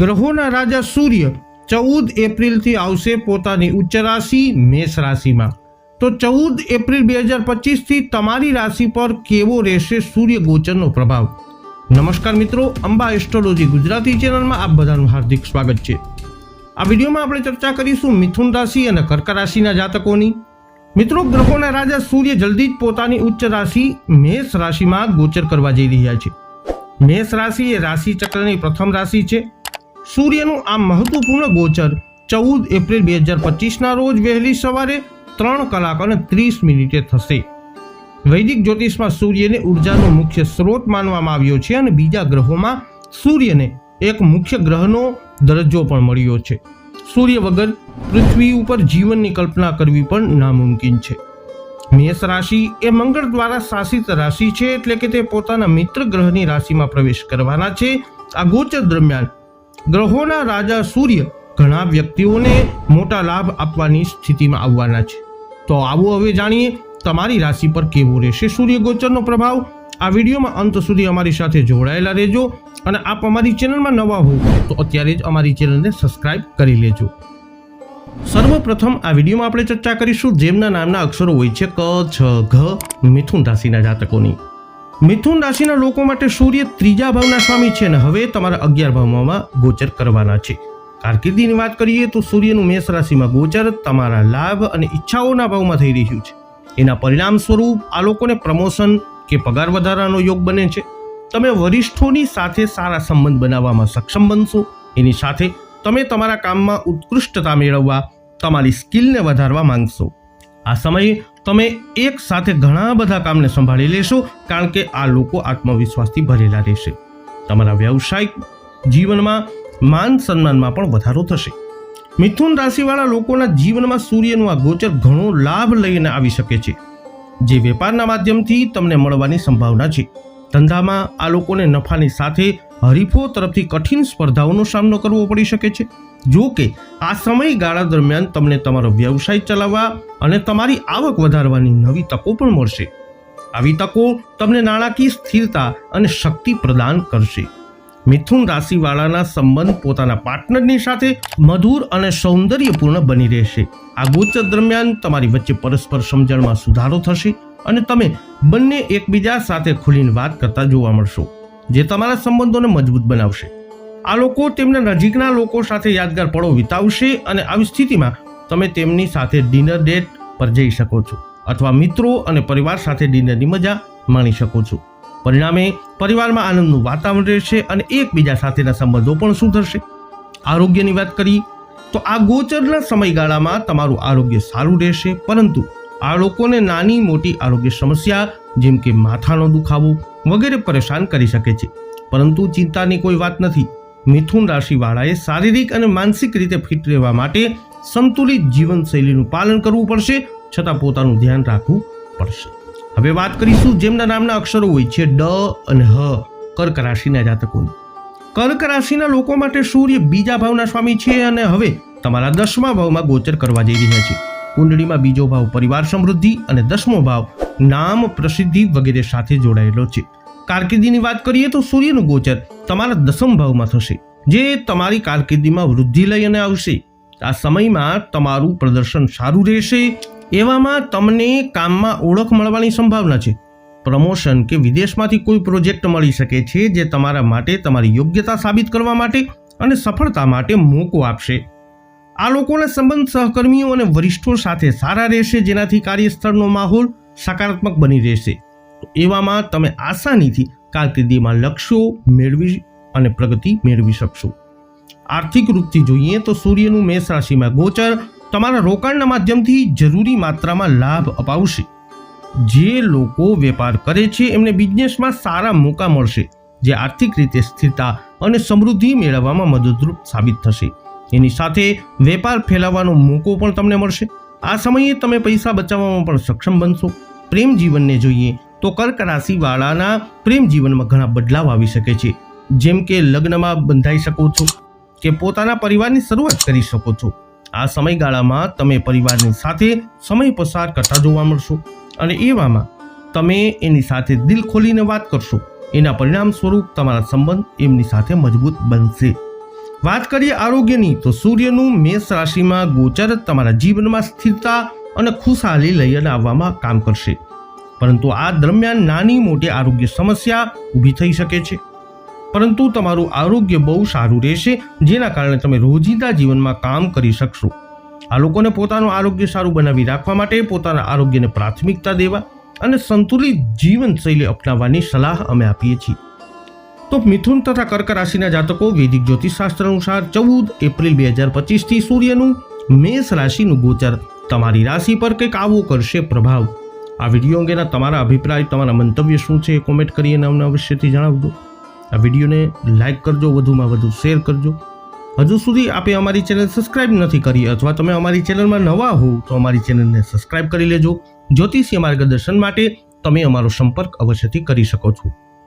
ગ્રહોના રાજા સૂર્ય ચૌદ એપ્રિલથી આવશે પોતાની ઉચ્ચ રાશિ મેષ રાશિમાં. તો ચૌદ એપ્રિલ બે હજાર પચીસથી તમારી રાશિ પર કેવો રહેશે સૂર્ય ગોચરનો પ્રભાવ? નમસ્કાર મિત્રો, અંબા એસ્ટ્રોલોજી ગુજરાતી ચેનલમાં આપ બધાનું હાર્દિક સ્વાગત છે. આ વિડીયોમાં આપણે ચર્ચા કરીશું મિથુન રાશિ અને કર્ક રાશિના જાતકોની. મિત્રો, ગ્રહોના રાજા સૂર્ય જલ્દી જ પોતાની ઉચ્ચ રાશિ મેષ રાશિમાં ગોચર કરવા જઈ રહ્યા છે. મેષ રાશિ એ રાશિ ચક્રની પ્રથમ રાશિ છે. સૂર્યનું આ મહત્વપૂર્ણ ગોચર ચૌદ એપ્રિલ બે હજાર પચીસના રોજ વહેલી સવારે ત્રણ કલાક અને ત્રીસ મિનિટે થશે. વૈદિક જ્યોતિષમાં સૂર્યને ઉર્જાનો મુખ્ય સ્ત્રોત માનવામાં આવ્યો છે અને બીજા ગ્રહોમાં સૂર્યને એક મુખ્ય ગ્રહનો દરજ્જો પણ મળ્યો છે. સૂર્ય વગર પૃથ્વી ઉપર જીવનની કલ્પના કરવી પણ નામુમકિન છે. મેષ રાશિ એ મંગળ દ્વારા શાસિત રાશિ છે એટલે કે તે પોતાના મિત્ર ગ્રહની રાશિમાં પ્રવેશ કરવાના છે. આ ગોચર દરમિયાન ગ્રહોના રાજા સૂર્ય ઘણા વ્યક્તિઓને મોટા લાભ આપવાની સ્થિતિમાં આવવાના છે. તો આવો હવે જાણીએ તમારી રાશિ પર કેવો રહેશે સૂર્ય ગોચરનો પ્રભાવ? આ વિડીયોમાં અંત સુધી અમારી સાથે જોડાયેલા રહેજો અને આપ અમારી ચેનલમાં નવા હો તો અત્યારે જ અમારી ચેનલને સબસ્ક્રાઇબ કરી લેજો. સર્વપ્રથમ આ વિડીયોમાં આપણે ચર્ચા કરીશું જેમના નામના અક્ષરો હોય છે ક, છ, ઘ, મિથુન રાશિના જાતકોની. મિથુન રાશિના લોકો માટે સૂર્ય ત્રીજા ભાવના સ્વામી છે અને હવે તમારા અગિયાર ભાવમાં ગોચર કરવાના છે. કારકિર્દીની વાત કરીએ તો સૂર્યનું મેષ રાશિમાં ગોચર તમારા લાભ અને ઈચ્છાઓના ભાવમાં થઈ રહ્યું છે. એના પરિણામ સ્વરૂપ આ લોકોને પ્રમોશન કે પગાર વધારાનો યોગ બને છે. તમે વરિષ્ઠોની સાથે સારા સંબંધ બનાવવામાં સક્ષમ બનશો. એની સાથે તમે તમારા કામમાં ઉત્કૃષ્ટતા મેળવવા, તમારી સ્કિલને વધારવા માંગશો. આ સમયે તમે એક સાથે ઘણા બધા કામને સંભાળી લેશો, કારણ કે આ લોકો આત્મવિશ્વાસથી ભરેલા રહેશે. તમારા વ્યવસાયિક જીવનમાં માન સન્માનમાં પણ વધારો થશે. મિથુન રાશિવાળા લોકોના જીવનમાં સૂર્યનું આ ગોચર ઘણો લાભ લઈને આવી શકે છે. જે વેપારના માધ્યમથી તમને મળવાની સંભાવના છે. ધંધામાં આ લોકોને નફાની સાથે હરીફો તરફથી કઠિન સ્પર્ધાઓનો સામનો કરવો પડી શકે છે. જો કે, આ સમયગાળા દરમિયાન તમને તમારો વ્યવસાય ચલાવવા અને તમારી આવક વધારવાની નવી તકો પણ મળશે. આવી તકો તમને નાણાકીય સ્થિરતા અને શક્તિ પ્રદાન કરશે. મિથુન રાશિવાળાના સંબંધ પોતાના પાર્ટનરની સાથે મધુર અને સૌંદર્યપૂર્ણ બની રહેશે. આ ગોચર દરમિયાન તમારી વચ્ચે પરસ્પર સમજણમાં સુધારો થશે અને તમે બંને એકબીજા સાથે ખુલીને વાત કરતા જોવા મળશો. જે તમારા સંબંધોને મજબૂત બનાવશે. આ લોકો તેમના નજીકના લોકો સાથે યાદગાર પળો વિતાવશે અને આવી સ્થિતિમાં તમે તેમની સાથે ડિનર ડેટ પર જઈ શકો છો અથવા મિત્રો અને પરિવાર સાથે ડિનરની મજા માણી શકો છો. પરિણામે, પરિવારમાં આનંદનું વાતાવરણ રહેશે અને એકબીજા સાથેના સંબંધો પણ સુધરશે. આરોગ્યની વાત કરી, તો આ ગોચરના સમયગાળામાં તમારું આરોગ્ય સારું રહેશે, પરંતુ આ લોકોને નાની મોટી આરોગ્ય સમસ્યા જેમ કે માથાનો દુખાવો વગેરે પરેશાન કરી શકે છે. પરંતુ ચિંતાની કોઈ વાત નથી. મિથુન રાશિવાળાએ શારીરિક અને માનસિક રીતે ફિટ રહેવા માટે સંતુલિત જીવનશૈલીનું પાલન કરવું પડશે, છતાં પોતાનું ધ્યાન રાખવું પડશે. હવે વાત કરીશું જેમના નામના અક્ષરો હોય છે ડ અને હ, કર્ક રાશિના જાતકોની. કર્ક રાશિના લોકો માટે સૂર્ય બીજા ભાવના સ્વામી છે અને હવે તમારા દસમા ભાવમાં ગોચર કરવા જઈ રહ્યા છે. કુંડળીમાં બીજો ભાવ પરિવાર સમૃદ્ધિ અને દસમો ભાવ નામ પ્રસિદ્ધિ વગેરે સાથે જોડાયેલો છે. કારકિર્દીની વાત કરીએ તો સૂર્યનું ગોચર તમારા દસમ ભાવમાં થશે. જે તમારી કારકિર્દીમાં વૃદ્ધિ લઈને આવશે. આ સમયમાં તમારું પ્રદર્શન સારું રહેશે. એવામાં તમને કામમાં ઓળખ મળવાની સંભાવના છે. પ્રમોશન કે વિદેશમાંથી કોઈ પ્રોજેક્ટ મળી શકે છે જે તમારા માટે તમારી યોગ્યતા સાબિત કરવા માટે અને સફળતા માટે મોકો આપશે. આ લોકોના સંબંધ સહકર્મીઓ અને વરિષ્ઠો સાથે સારા રહેશે, જેનાથી કાર્યસ્થળનો માહોલ સકારાત્મક બની રહેશે. એવામાં તમે આસાનીથી કારકિર્દીમાં લક્ષ્યો મેળવી અને પ્રગતિ મેળવી શકશો. આર્થિક રૂપથી જોઈએ તો સૂર્યનું મેષ રાશિમાં ગોચર તમારા રોકાણના માધ્યમથી જરૂરી માત્રામાં લાભ અપાવશે. જે લોકો વેપાર કરે છે, એમને બિઝનેસમાં સારા મોકા મળશે, જે આર્થિક રીતે સ્થિરતા અને સમૃદ્ધિ મેળવવામાં મદદરૂપ સાબિત થશે. એની સાથે વેપાર ફેલાવવાનો મોકો પણ તમને મળશે. આ સમયે તમે પૈસા બચાવવામાં પણ સક્ષમ બનશો. પ્રેમ જીવનને જોઈએ તો કર્ક રાશિવાળાના પ્રેમ જીવનમાં ઘણા બદલાવ આવી શકે છે. જેમ કે લગ્નમાં બંધાઈ શકો છો કે પોતાના પરિવારની શરૂઆત કરી શકો છો. આ સમયગાળામાં તમે પરિવારની સાથે સમય પસાર કરતા જોવા મળશો અને એવામાં તમે એની સાથે દિલ ખોલીને વાત કરશો. એના પરિણામ સ્વરૂપ તમારા સંબંધ એમની સાથે મજબૂત બનશે. વાત કરીએ આરોગ્યની, તો સૂર્યનું મેષ રાશિમાં ગોચર તમારા જીવનમાં સ્થિરતા અને ખુશહાલી લઈને આવવામાં કામ કરશે. પરંતુ આ દરમિયાન નાની મોટી આરોગ્ય સમસ્યા ઊભી થઈ શકે છે. પરંતુ તમારું આરોગ્ય બહુ સારું રહેશે, જેના કારણે તમે રોજિંદા જીવનમાં કામ કરી શકશો. આ લોકોને પોતાનું આરોગ્ય સારું બનાવી રાખવા માટે પોતાના આરોગ્યને પ્રાથમિકતા દેવા અને સંતુલિત જીવનશૈલી અપનાવવાની સલાહ અમે આપીએ છીએ. તો મિથુન તથા કર્ક રાશિના જાતકો વૈદિક જ્યોતિષશાસ્ત્ર અનુસાર ચૌદ એપ્રિલ બે હજાર પચીસથી સૂર્યનું મેષ રાશિનું ગોચર. તમારી રાશિ પર કંઈક આવો કરશે પ્રભાવ. આ વીડિયો અંગેના તમારા અભિપ્રાય, તમારા મંતવ્ય શું છે એ કોમેન્ટ કરીને અમને અવશ્યથી જણાવજો. આ વિડીયોને લાઇક કરજો, વધુમાં વધુ શેર કરજો. હજુ સુધી આપે અમારી ચેનલ સબસ્ક્રાઇબ નથી કરી અથવા તમે અમારી ચેનલમાં નવા હોવ તો અમારી ચેનલને સબસ્ક્રાઇબ કરી લેજો. જ્યોતિષીય માર્ગદર્શન માટે તમે અમારો સંપર્ક અવશ્યથી કરી શકો છો.